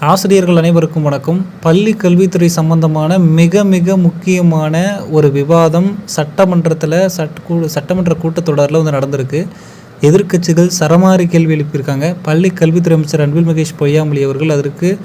ஆசிரியர்கள் அனைவருக்கும் வணக்கம். பள்ளி கல்வித்துறை சம்பந்தமான மிக மிக முக்கியமான ஒரு விவாதம் சட்டமன்றத்தில் சட்ட கூ- சட்டமன்ற கூட்டத்தொடரில் வந்து நடந்திருக்கு. எதிர்க்கட்சிகள் சரமாரி கேள்வி எழுப்பியிருக்காங்க. பள்ளி கல்வித்துறை அமைச்சர் அன்பில் மகேஷ் பொய்யாமொழி அவர்கள் அதற்கு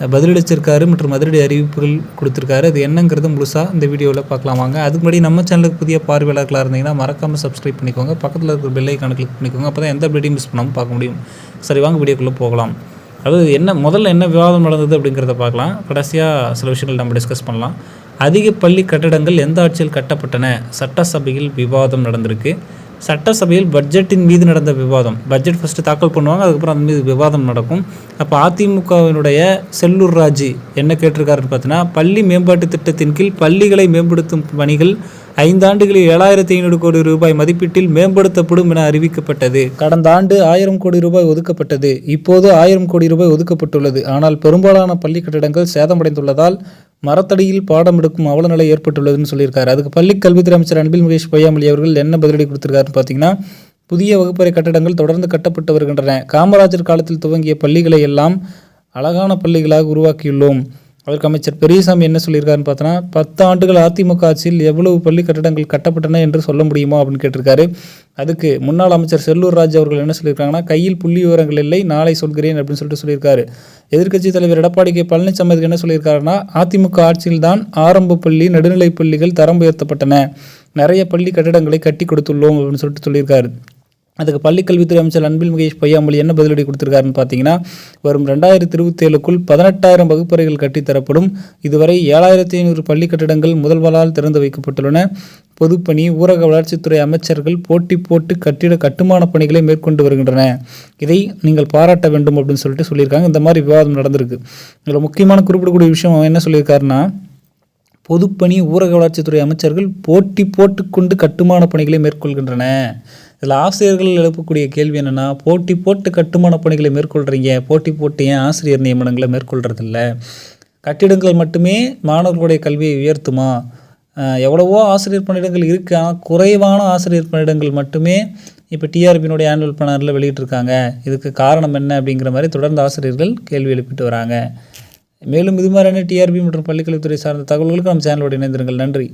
பதிலளிச்சிருக்காரு மற்றும் அதிரடி அறிவிப்புகள் கொடுத்துருக்காரு. அது என்னங்கிறது முழுசாக இந்த வீடியோவில் பார்க்கலாம் வாங்க. அதுக்கு முன்னாடி நம்ம சேனலுக்கு புதிய பார்வையாளர்களாக இருந்தீங்கன்னா மறக்காமல் சப்ஸ்கிரைப் பண்ணிக்கோங்க. பக்கத்தில் இருக்கிற பெல் ஐக்கானை கிளிக் பண்ணிக்கோங்க. அப்போ தான் எந்த வீடியோ மிஸ் பண்ணாமல் பார்க்க முடியும். சரி வாங்க வீடியோக்குள்ளே போகலாம். அதாவது என்ன முதல்ல என்ன விவாதம் நடந்தது அப்படிங்கிறத பார்க்கலாம். கடைசியாக சில விஷயங்கள் நம்ம டிஸ்கஸ் பண்ணலாம். அதிக பள்ளி கட்டடங்கள் எந்த ஆட்சியில் கட்டப்பட்டன? சட்டசபையில் விவாதம் நடந்திருக்கு. சட்டசபையில் பட்ஜெட்டின் மீது நடந்த விவாதம். பட்ஜெட் ஃபஸ்ட்டு தாக்கல் பண்ணுவாங்க அதுக்கப்புறம் அந்த மீது விவாதம் நடக்கும். அப்போ அதிமுகவினுடைய செல்லூர் ராஜு என்ன கேட்டிருக்காருன்னு பார்த்தீங்கன்னா பள்ளி மேம்பாட்டு திட்டத்தின் கீழ் பள்ளிகளை மேம்படுத்தும் பணிகள் ஐந்தாண்டுகளில் ஏழாயிரத்தி ஐநூறு கோடி ரூபாய் மதிப்பீட்டில் மேம்படுத்தப்படும் என அறிவிக்கப்பட்டது. கடந்த ஆண்டு ஆயிரம் கோடி ரூபாய் ஒதுக்கப்பட்டது. இப்போது ஆயிரம் கோடி ரூபாய் ஒதுக்கப்பட்டுள்ளது. ஆனால் பெரும்பாலான பள்ளி கட்டிடங்கள் சேதமடைந்துள்ளதால் மரத்தடியில் பாடம் எடுக்கும் அவலநிலை ஏற்பட்டுள்ளதுன்னு சொல்லியிருக்காரு. அதுக்கு பள்ளி கல்வித்துறை அமைச்சர் அன்பில் மகேஷ் பொய்யாமொழி அவர்கள் என்ன பதிலடி கொடுத்திருக்காருன்னு பார்த்தீங்கன்னா புதிய வகுப்பறை கட்டடங்கள் தொடர்ந்து கட்டப்பட்டு வருகின்றன. காமராஜர் காலத்தில் துவங்கிய பள்ளிகளை எல்லாம் அழகான பள்ளிகளாக உருவாக்கியுள்ளோம். அதற்கு அமைச்சர் பெரியசாமி என்ன சொல்லியிருக்காருன்னு பார்த்தோன்னா பத்து ஆண்டுகள் அதிமுக ஆட்சியில் எவ்வளவு பள்ளி கட்டடங்கள் கட்டப்பட்டன என்று சொல்ல முடியுமா அப்படின்னு கேட்டிருக்காரு. அதுக்கு முன்னாள் அமைச்சர் செல்லூர் ராஜ் அவர்கள் என்ன சொல்லியிருக்காங்கன்னா கையில் புள்ளி விவரங்கள் இல்லை நாளை சொல்கிறேன் அப்படின்னு சொல்லிட்டு சொல்லியிருக்காரு. எதிர்க்கட்சி தலைவர் எடப்பாடி கே பழனிசாமி அதுக்கு என்ன சொல்லியிருக்காருன்னா அதிமுக ஆட்சியில்தான் ஆரம்ப பள்ளி நடுநிலைப் பள்ளிகள் தரம் உயர்த்தப்பட்டன. நிறைய பள்ளி கட்டடங்களை கட்டி கொடுத்துள்ளோம் அப்படின்னு சொல்லிட்டு சொல்லியிருக்காரு. அதுக்கு பள்ளிக்கல்வித்துறை அமைச்சர் அன்பில் மகேஷ் பொய்யாமொழி என்ன பதிலடி கொடுத்திருக்காருன்னு பார்த்தீங்கன்னா வரும் ரெண்டாயிரத்தி இருபத்தி ஏழுக்குள் பதினெட்டாயிரம் வகுப்பறைகள் கட்டித்தரப்படும். இதுவரை ஏழாயிரத்தி ஐநூறு பள்ளி கட்டிடங்கள் முதல்வரால் திறந்து வைக்கப்பட்டுள்ளன. பொதுப்பணி ஊரக வளர்ச்சித்துறை அமைச்சர்கள் போட்டி போட்டு கட்டிட கட்டுமான பணிகளை மேற்கொண்டு வருகின்றன. இதை நீங்கள் பாராட்ட வேண்டும் அப்படின்னு சொல்லிட்டு சொல்லியிருக்காங்க. இந்த மாதிரி விவாதம் நடந்திருக்கு. இதில் முக்கியமான குறிப்பிடக்கூடிய விஷயம் என்ன சொல்லியிருக்காருன்னா பொதுப்பணி ஊரக வளர்ச்சித்துறை அமைச்சர்கள் போட்டி போட்டுக்கொண்டு கட்டுமான பணிகளை மேற்கொள்கின்றன. இதில் ஆசிரியர்கள் எழுப்பக்கூடிய கேள்வி என்னென்னா போட்டி போட்டு கட்டுமான பணிகளை மேற்கொள்கிறீங்க போட்டி போட்டு ஏன் ஆசிரியர் நியமனங்களை மேற்கொள்கிறதில்ல கட்டிடங்கள் மட்டுமே மாணவர்களுடைய கல்வியை உயர்த்துமா? எவ்வளவோ ஆசிரியர் பணியிடங்கள் இருக்குது ஆனால் குறைவான ஆசிரியர் பணியிடங்கள் மட்டுமே இப்போ டிஆர்பியினுடைய ஆனுவல் பிளானரில் வெளியிட்டிருக்காங்க. இதுக்கு காரணம் என்ன? அப்படிங்கிற மாதிரி தொடர்ந்து ஆசிரியர்கள் கேள்வி எழுப்பிட்டு வராங்க. மேலும் இது மாதிரியான டிஆர்பி மற்றும் பள்ளிக்கல்வித்துறை சார்ந்த தகவல்களுக்கு நம்ம சேனலோடு இணைந்திருங்கள். நன்றி.